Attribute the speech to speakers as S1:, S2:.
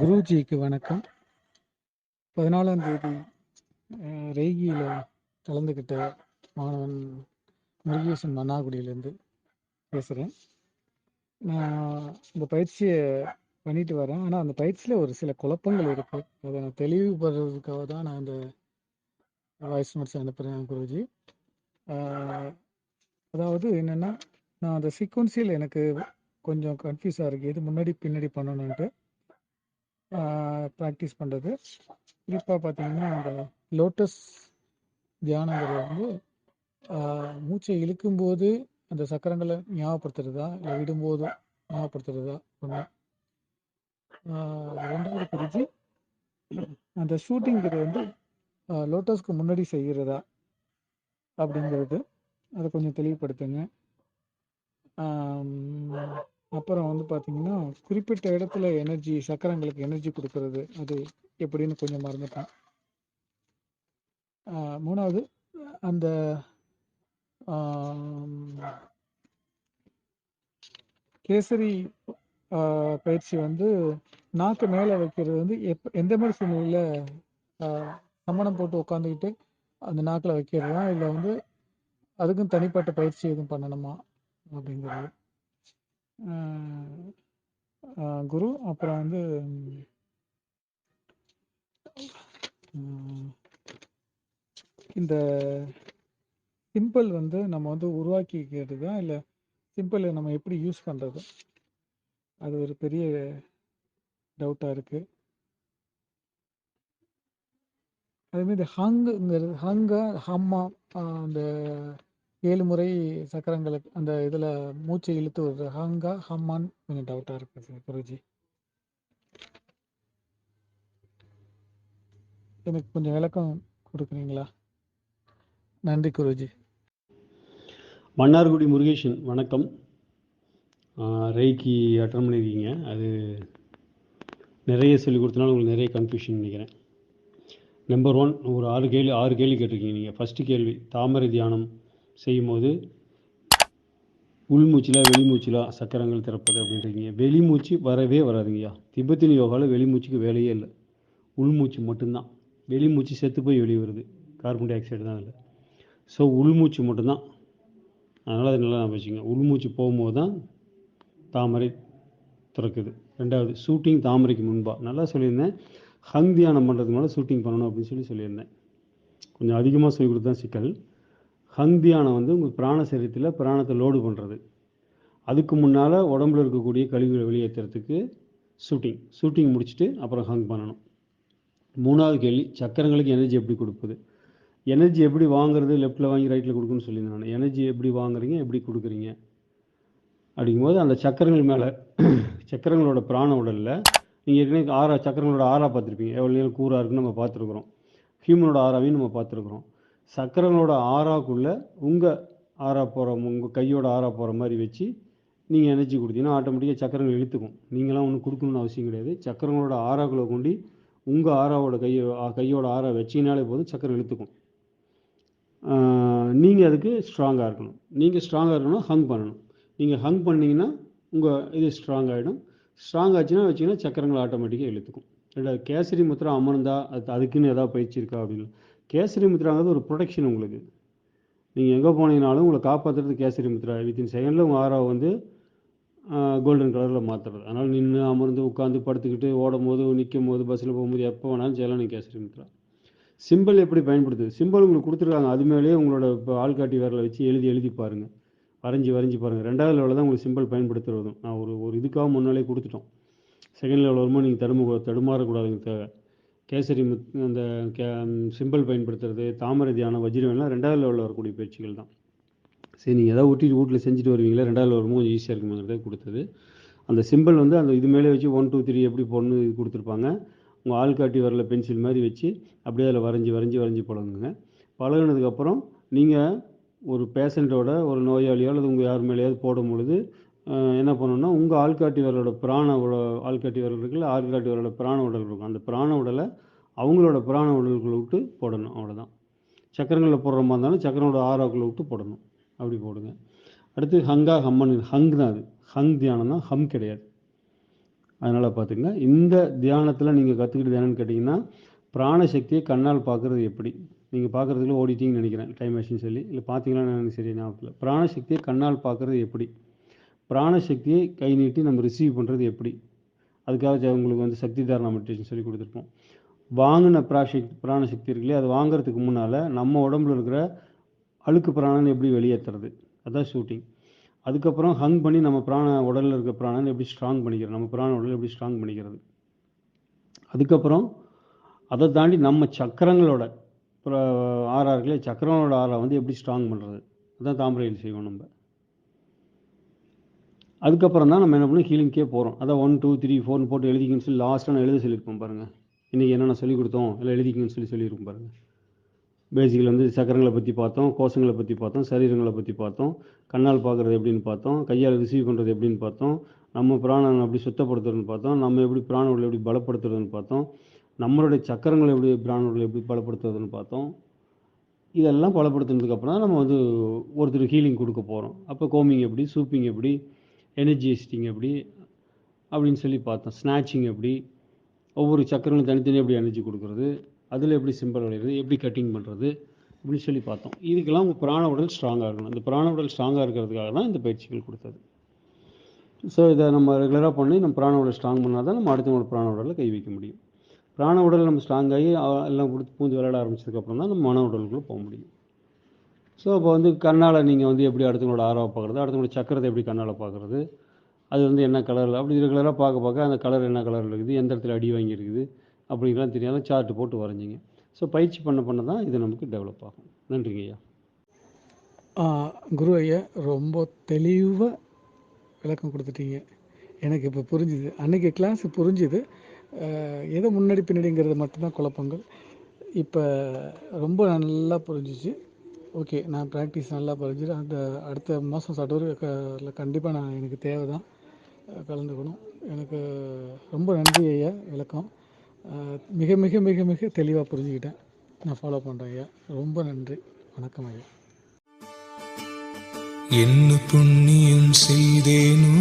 S1: குருஜிக்கு வணக்கம். பதினாலாம் தேதி ரெய்கியில் கலந்துக்கிட்ட மாணவன் முருகேசன் மன்னாகுடியிலேருந்து பேசுகிறேன் நான் இந்த பயிற்சியை பண்ணிட்டு வரேன். ஆனால் அந்த பயிற்சியில் ஒரு சில குழப்பங்கள் இருக்குது அதை நான் தெளிவுபடுறதுக்காக தான் நான் இந்த வாய்ஸ் நோட்ஸ் அனுப்புகிறேன் குருஜி. அதாவது என்னென்னா நான் அந்த சீக்வன்சியில் எனக்கு கொஞ்சம் கன்ஃபியூஸாக இருக்குது எது முன்னாடி பின்னாடி பண்ணணுன்ட்டு ப்ராக்டிஸ் பண்ணுறது குறிப்பாக பார்த்தீங்கன்னா அந்த லோட்டஸ் தியானங்கிறது வந்து மூச்சை இழுக்கும்போது அந்த சக்கரங்களை ஞாபகப்படுத்துறதா இல்லை விடும்போது ஞாபகப்படுத்துறதா ஒன்று ரெண்டாவது குறிச்சி அந்த ஷூட்டிங்கிறது வந்து லோட்டஸ்க்கு முன்னாடி செய்கிறதா அப்படிங்கிறது. அதை கொஞ்சம் தெளிவுபடுத்துங்க. அப்புறம் வந்து பார்த்தீங்கன்னா குறிப்பிட்ட இடத்துல எனர்ஜி சக்கரங்களுக்கு எனர்ஜி கொடுக்கறது அது எப்படின்னு கொஞ்சம் மறந்துட்டேன். மூணாவது அந்த கேசரி பயிற்சி வந்து நாக்கு மேலே வைக்கிறது வந்து எப் எந்த மாதிரி சூழ்நிலையில் சமணம் போட்டு உட்காந்துக்கிட்டு அந்த நாக்கில் வைக்கிறதா இல்லை வந்து அதுக்கும் தனிப்பட்ட பயிற்சி எதுவும் பண்ணணுமா அப்படிங்கிறது. குரு அப்புறம் வந்து இந்த சிம்பிள் வந்து நம்ம வந்து உருவாக்கிக்கிறதா இல்லை சிம்பிளை நம்ம எப்படி யூஸ் பண்ணுறது அது ஒரு பெரிய டவுட்டாக இருக்குது அதேமாதிரி ஹங்குங்கிறது ஹங்க ஹம்மா அந்த ஏழு முறை சக்கரங்களுக்கு அந்த இதில் மூச்சை இழுத்து வருது ஹங்கா ஹம்மான் கொஞ்சம் டவுட்டாக இருக்குது குருஜி. எனக்கு கொஞ்சம் விளக்கம் கொடுக்குறீங்களா? நன்றி குருஜி.
S2: மன்னார்குடி முருகேஷன் வணக்கம். ரெய்க்கு அட்டன் பண்ணியிருக்கீங்க. அது நிறைய சொல்லி கொடுத்தனால உங்களுக்கு நிறைய கன்ஃபியூஷன் நினைக்கிறேன். நம்பர் ஒன் ஒரு ஆறு கேள்வி ஆறு கேள்வி கேட்டிருக்கீங்க நீங்கள் ஃபஸ்ட்டு கேள்வி தாமரை தியானம் செய்யும்போது உள்மூச்சிலா வெளிமூச்சிலா சக்கரங்கள் திறப்பது அப்படின்றீங்க. வெளிமூச்சு வரவே வராதுங்கய்யா. திபத்தின் யோகாவில் வெளிமூச்சுக்கு வேலையே இல்லை. உள்மூச்சு மட்டும்தான். வெளிமூச்சு செத்து போய் வெளியே வருது. கார்பன் டை ஆக்சைடு தான் இல்லை ஸோ உள்மூச்சு மட்டும்தான். அதனால் அதை நல்லா நான் வச்சுங்க உள்மூச்சு போகும்போது தான் தாமரை திறக்குது. ரெண்டாவது ஷூட்டிங் தாமரைக்கு முன்பாக நல்லா சொல்லியிருந்தேன். ஹங் தியானம் பண்ணுறதுக்கு மேலே ஷூட்டிங் பண்ணணும் அப்படின்னு சொல்லி சொல்லியிருந்தேன். கொஞ்சம் அதிகமாக சொல்லி கொடுத்தா சிக்கல். ஹங் தியானம் வந்து உங்கள் பிராண சரீரத்தில் பிராணத்தை லோடு பண்ணுறது அதுக்கு முன்னால் உடம்புல இருக்கக்கூடிய கழிவுகளை வெளியேற்றுறதுக்கு ஷூட்டிங் ஷூட்டிங் முடிச்சுட்டு அப்புறம் ஹங் பண்ணணும். மூணாவது கேள்வி சக்கரங்களுக்கு எனர்ஜி எப்படி கொடுப்பது? எனர்ஜி எப்படி வாங்குறது? லெஃப்ட்டில் வாங்கி ரைட்டில் கொடுக்குன்னு சொல்லியிருந்தேன் நான் எனர்ஜி எப்படி வாங்குறீங்க? எப்படி கொடுக்குறீங்க? அப்படிங்கும்போது அந்த சக்கரங்கள் மேலே சக்கரங்களோட பிராண உடலில் நீங்கள் ஏற்கனவே ஆறா சக்கரங்களோட ஆறா பார்த்துருப்பீங்க. எவ்வளோ நேரம் கூறாக இருக்குன்னு நம்ம பார்த்துருக்குறோம். ஹியூமனோட ஆறாவையும் நம்ம பார்த்துருக்குறோம். சக்கரங்களோட ஆறாக்குள்ளே உங்கள் ஆறா போகிற உங்கள் கையோட ஆறா போகிற மாதிரி வச்சு நீங்கள் எனர்ஜி கொடுத்தீங்கன்னா ஆட்டோமேட்டிக்காக சக்கரங்கள் இழுத்துக்கும். நீங்களாம் ஒன்றும் கொடுக்கணும்னு அவசியம் கிடையாது. சக்கரங்களோட ஆறாக்குள்ளே கொண்டு உங்கள் ஆறாவோட கையை கையோட ஆறா வச்சிங்கனாலே போதும் சக்கரம் இழுத்துக்கும். நீங்கள் அதுக்கு ஸ்ட்ராங்காக இருக்கணும். நீங்கள் ஸ்ட்ராங்காக இருக்கணும்னா ஹங் பண்ணணும். நீங்கள் ஹங் பண்ணிங்கன்னா உங்கள் இது ஸ்ட்ராங் ஆகிடும் ஸ்ட்ராங் ஆச்சுன்னா வச்சிங்கன்னா சக்கரங்கள் ஆட்டோமேட்டிக்காக இழுத்துக்கும். ரெண்டாவது கேசரி முத்திரா அமர்ந்தா அது அதுக்குன்னு எதாவது பயிற்சி இருக்கா அப்படின்னு? கேசரி மித்ராங்கிறது ஒரு ப்ரொடெக்ஷன் உங்களுக்கு. நீங்கள் எங்கே போனீங்கனாலும் உங்களை காப்பாற்றுறது கேசரி மித்ரா வித்தின் செகண்டில் உங்கள் ஆறாவை வந்து கோல்டன் கலரில் மாற்றுறது அதனால் நின்று அமர்ந்து உட்காந்து படுத்துக்கிட்டு ஓடும் போது நிற்கும் போது பஸ்ஸில் போகும்போது எப்போ வேணாலும் செய்யலாம் நீங்கள் கேசரி முத்திரா. சிம்பிள் எப்படி பயன்படுத்துது? சிம்பிள் உங்களுக்கு கொடுத்துருக்காங்க. அது மேலேயே உங்களோட இப்போ ஆள்காட்டி விரலை வச்சு எழுதி எழுதி பாருங்கள் வரைஞ்சி வரைஞ்சி பாருங்கள் ரெண்டாவது லெவலில் தான் உங்களுக்கு சிம்பிள் பயன்படுத்துறதும். நான் ஒரு ஒரு இதுக்காக முன்னாலே கொடுத்துட்டோம். செகண்ட் லெவல் வரும்போது நீங்கள் தடும தடுமாறக்கூடாதுங்க தேவை. கேசரி முத் அந்த கே சிம்பிள் பயன்படுத்துறது தாமரை தியானம் வஜ்ரம்லாம் ரெண்டாவது லெவலில் வரக்கூடிய பயிற்சிகள் தான். சரி நீங்கள் எதாவது ஊட்டி வீட்டில் செஞ்சுட்டு வருவீங்களா? ரெண்டாவது வரும்போது கொஞ்சம் ஈஸியாக இருக்குங்கிறத கொடுத்தது. அந்த சிம்பிள் வந்து அந்த இது மேலே வச்சு ஒன் டூ த்ரீ எப்படி போடணும் இது கொடுத்துருப்பாங்க. உங்கள் ஆள்காட்டி வரல பென்சில் மாதிரி வச்சு அப்படியே அதில் வரைஞ்சி வரைஞ்சி வரைஞ்சி பழகுங்க பழகுனதுக்கப்புறம் நீங்கள் ஒரு பேஷண்ட்டோட ஒரு நோயாளியோ அல்லது உங்கள் யார் மேலேயாவது போடும் பொழுது என்ன பண்ணணும்னா உங்கள் ஆள்காட்டி வரலோட பிராண உட- ஆள்காட்டி வரல் இருக்குல்ல ஆள்காட்டி வரலோட பிராண உடல் இருக்கும். அந்த பிராண உடலை அவங்களோட பிராண உடலுக்குள்ள விட்டு போடணும் அவ்வளோதான் சக்கரங்களில் போடுற மாதிரி இருந்தாலும் சக்கரங்களோட ஆறாக்குள்ள விட்டு போடணும். அப்படி போடுங்க. அடுத்து ஹங்கா ஹம்மன் ஹங் தான் அது. ஹங் தியானம் தான் ஹம் கிடையாது. அதனால் பார்த்துங்க இந்த தியானத்தில் நீங்கள் கற்றுக்கிட்டது என்னன்னு கேட்டிங்கன்னா பிராணசக்தியை கண்ணால் பார்க்குறது எப்படி? நீங்கள் பார்க்குறதுல ஓடிட்டீங்கன்னு நினைக்கிறேன் டைம் ஆச்சுன்னு சொல்லி. இல்லை பார்த்தீங்களா எனக்கு சரி ஞாபகத்தில். பிராணசக்தியை கண்ணால் பார்க்குறது எப்படி? பிராணசக்தியை கை நீட்டி நம்ம ரிசீவ் பண்ணுறது எப்படி? அதுக்காக உங்களுக்கு வந்து சக்தி தாரணா மெடிடேஷன் சொல்லி கொடுத்துருப்போம். வாங்கின பிராசக்தி பிராணசக்தி இருக்குல்லையே அது வாங்குறதுக்கு முன்னால் நம்ம உடம்புல இருக்கிற அழுக்கு பிராணன் எப்படி வெளியேற்றுறது அதான் ஷூட்டிங் அதுக்கப்புறம் ஹங் பண்ணி நம்ம பிராண உடலில் இருக்க பிராணன் எப்படி ஸ்ட்ராங் பண்ணிக்கிறது? நம்ம பிராண உடல் எப்படி ஸ்ட்ராங் பண்ணிக்கிறது? அதுக்கப்புறம் அதை தாண்டி நம்ம சக்கரங்களோட ஆறா இருக்குல்லையே? சக்கரங்களோட ஆறா வந்து எப்படி ஸ்ட்ராங் பண்ணுறது அதுதான் தாமரையில் செய்வோம் நம்ம. அதுக்கப்புறம் தான் நம்ம என்ன பண்ணணும்? ஹீலிங்க்கே போகிறோம் அதான் ஒன் டூ த்ரீ ஃபோர்னு போட்டு எழுதிக்கணும்னு சொல்லி லாஸ்ட்டாக நான் எழுத சொல்லியிருப்போம் பாருங்கள் இன்றைக்கி என்னென்ன சொல்லிக் கொடுத்தோம் எல்லாம் எழுதிக்கணும்னு சொல்லி சொல்லியிருப்போம் பாருங்கள் பேசிக்கில் வந்து சக்கரங்களை பற்றி பார்த்தோம் கோஷங்களை பற்றி பார்த்தோம் சரீரங்களை பற்றி பார்த்தோம் கண்ணால் பார்க்குறது எப்படின்னு பார்த்தோம் கையால் ரிசீவ் பண்ணுறது எப்படின்னு பார்த்தோம் நம்ம பிராணம் எப்படி சுத்தப்படுத்துறதுன்னு பார்த்தோம் நம்ம எப்படி பிராண உடலை எப்படி பலப்படுத்துறதுன்னு பார்த்தோம் நம்மளுடைய சக்கரங்களை எப்படி பிராண உடலை எப்படி பலப்படுத்துறதுன்னு பார்த்தோம். இதெல்லாம் பலப்படுத்துனதுக்கப்புறம் தான் நம்ம வந்து ஒருத்தர் ஹீலிங் கொடுக்க போகிறோம் அப்போ கோமிங் எப்படி சூப்பிங் எப்படி எனர்ஜிஸ்டிங் எப்படி அப்படின்னு சொல்லி பார்த்தோம். ஸ்நாச்சிங் எப்படி ஒவ்வொரு சக்கரங்களும் தனித்தனியாக எப்படி எனர்ஜி கொடுக்குறது அதில் எப்படி சிம்பிள் விளையிறது எப்படி கட்டிங் பண்ணுறது அப்படின்னு சொல்லி பார்த்தோம். இதுக்கெல்லாம் உங்கள் பிராண உடல் ஸ்ட்ராங்காக இருக்கணும். இந்த பிராண உடல் ஸ்ட்ராங்காக இருக்கிறதுக்காக தான் இந்த பயிற்சிகள் கொடுத்தது. ஸோ இதை நம்ம ரெகுலராக பண்ணி நம்ம பிராண உடல் ஸ்ட்ராங் பண்ணால் தான் நம்ம அடுத்தவங்களோட பிராண உடலில் கை வைக்க முடியும். பிராண உடல் நம்ம ஸ்ட்ராங் ஆகி எல்லாம் கொடுத்து பூந்து விளையாட ஆரம்பிச்சதுக்கப்புறம் தான் நம்ம மன உடலுக்குள்ளே போக முடியும். ஸோ அப்போ வந்து கண்ணால் நீங்கள் வந்து எப்படி அடுத்தவங்களோட ஆறாவை பார்க்குறது? அடுத்தவங்களோட சக்கரத்தை எப்படி கண்ணால் பார்க்குறது? அது வந்து என்ன கலரில் அப்படி ரெகுலராக பார்க்க பார்க்க அந்த கலர் என்ன கலரில் இருக்குது? எந்த இடத்துல அடி வாங்கியிருக்குது? அப்படிங்கலாம் தெரியாத சார்ட் போட்டு வரைஞ்சிங்க. ஸோ பயிற்சி பண்ண பண்ண தான் இது நமக்கு டெவலப் ஆகும். நன்றிங்க ஐயா.
S1: குரு ஐயா ரொம்ப தெளிவாக விளக்கம் கொடுத்துட்டீங்க. எனக்கு இப்போ புரிஞ்சுது. அன்றைக்கி கிளாஸ் புரிஞ்சுது. அஹ், ஏதோ முன்னாடி பின்னாடிங்கிறது மட்டும்தான் குழப்பங்கள். இப்போ ரொம்ப நல்லா புரிஞ்சிச்சு. ஓகே நான் ப்ராக்டிஸ் நல்லா புரிஞ்சுது அந்த அடுத்த மாதம் சட்டூர் கண்டிப்பாக நான் எனக்கு தேவை தான் கலந்துக்கணும். எனக்கு ரொம்ப நன்றி ஐயா விளக்கம். மிக மிக மிக மிக தெளிவாக புரிஞ்சுக்கிட்டேன். நான் ஃபாலோ பண்ணுறேன் ஐயா. ரொம்ப நன்றி. வணக்கம் ஐயா.
S3: என்ன புண்ணியம் செய்தேனோ